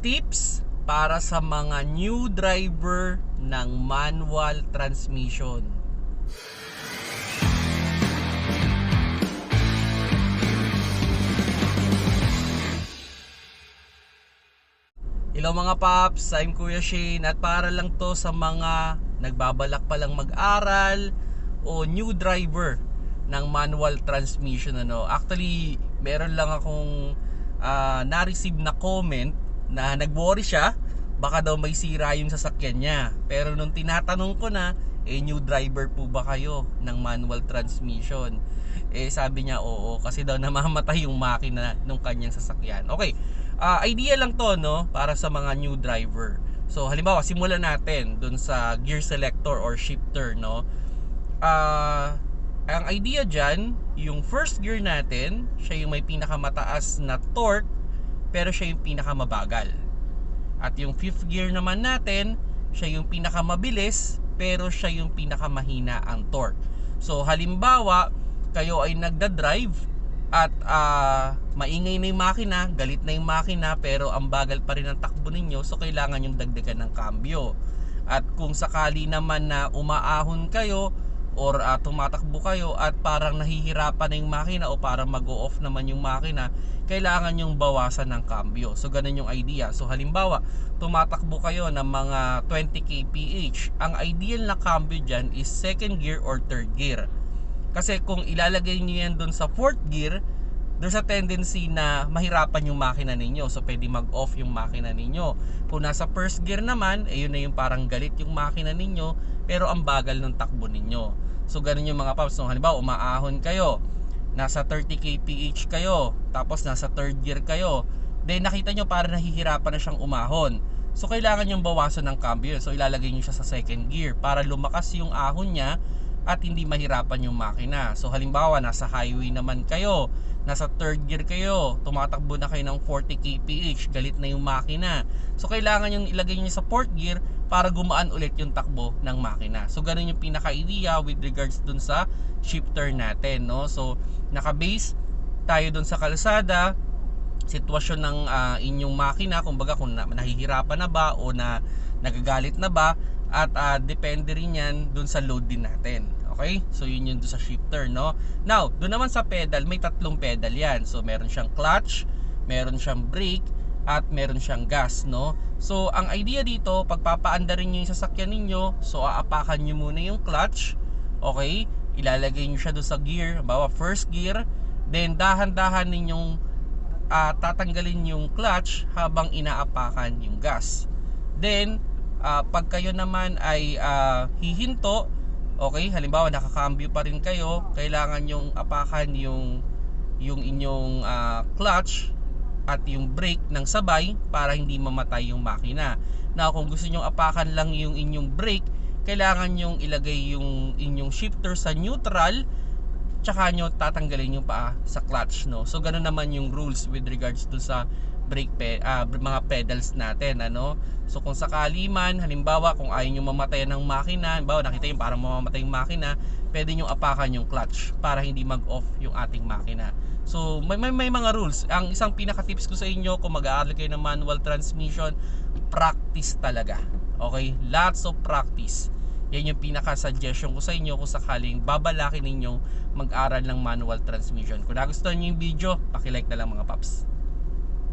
tips para sa mga new driver ng manual transmission. Hello mga paps, I'm Kuya Shane at para lang to sa mga nagbabalak pa lang mag-aral o new driver ng manual transmission ano. Actually, meron lang akong ah, na-receive na comment na nag-worry siya baka daw may sira yung sasakyan niya. Pero nung tinatanong ko na, eh new driver po ba kayo ng manual transmission? Eh sabi niya oo kasi daw namamatay yung makina nung kanyang sasakyan. Okay, ah, idea lang to no para sa mga new driver. So halimbawa simulan natin dun sa gear selector or shifter no. Ah ang idea dyan, yung first gear natin, siya yung may pinakamataas na torque, pero siya yung pinakamabagal. At yung fifth gear naman natin, siya yung pinakamabilis, pero siya yung pinakamahina ang torque. So halimbawa, kayo ay nagda-drive at ah, maingay na yung makina, galit na yung makina, pero ang bagal pa rin ang takbo ninyo, so kailangan yung dagdagan ng cambio. At kung sakali naman na umaahon kayo, or ah, tumatakbo kayo at parang nahihirapan na yung makina o parang mag-off naman yung makina, kailangan yung bawasan ng cambio. So ganun yung idea. So halimbawa, tumatakbo kayo ng mga 20 kph. Ang ideal na cambio dyan is second gear or third gear. Kasi kung ilalagay niyo yan dun sa fourth gear, there's a tendency na mahirapan yung makina ninyo. So, pwede mag-off yung makina ninyo. Kung nasa first gear naman, eh yun na yung parang galit yung makina ninyo, pero ang bagal ng takbo ninyo. So, ganun yung mga paps. So, halimbawa, umaahon kayo, nasa 30 kph kayo, tapos nasa third gear kayo, then nakita nyo parang nahihirapan na siyang umahon. So, kailangan yung bawasan ng cambio. So, ilalagay nyo siya sa second gear para lumakas yung ahon niya at hindi mahirapan yung makina. So halimbawa nasa highway naman kayo, nasa third gear kayo, tumatakbo na kayo ng 40 kph, galit na yung makina. So kailangan yung ilagay niyo sa fourth gear para gumaan ulit yung takbo ng makina. So ganun yung pinaka-idea with regards dun sa shifter natin, no? So naka-base tayo dun sa kalsada, sitwasyon ng ah, inyong makina, kumbaga kung na, nahihirapan na ba o na nagagalit na ba at ah, depende rin yan dun sa load din natin. Okay? So yun yun dun sa shifter, no? Now, dun naman sa pedal, may tatlong pedal yan. So meron siyang clutch, meron siyang brake, at meron siyang gas, no? So ang idea dito, pagpapaandarin niyo yung sasakyan ninyo, so aapakan niyo muna yung clutch, okay? Ilalagay niyo siya doon sa gear, bawa first gear, then dahan-dahan ninyong ah, tatanggalin yung clutch habang inaapakan yung gas. Then, ah, pag kayo naman ay ah, hihinto, okay, halimbawa nakakambyo pa rin kayo, kailangan yung apakan yung yung inyong ah, clutch at yung brake ng sabay para hindi mamatay yung makina. Now, kung gusto niyo apakan lang yung inyong brake, kailangan yung ilagay yung inyong shifter sa neutral tsaka nyo tatanggalin yung paa sa clutch no? So ganun naman yung rules with regards to sa brake pe ah, mga pedals natin ano? So kung sakali man halimbawa kung ayaw nyo mamatayan ng makina halimbawa nakita yung parang mamamatay yung makina pwede nyo apakan yung clutch para hindi mag off yung ating makina. So may, may, may mga rules. Ang isang pinaka tips ko sa inyo kung mag-aaral kayo ng manual transmission practice talaga. Okay? Lots of practice yan yung pinaka-suggestion ko sa inyo kung sakaling babalakin ninyong mag-aral ng manual transmission. Kung nagustuhan niyo yung video, paki-like na lang mga paps.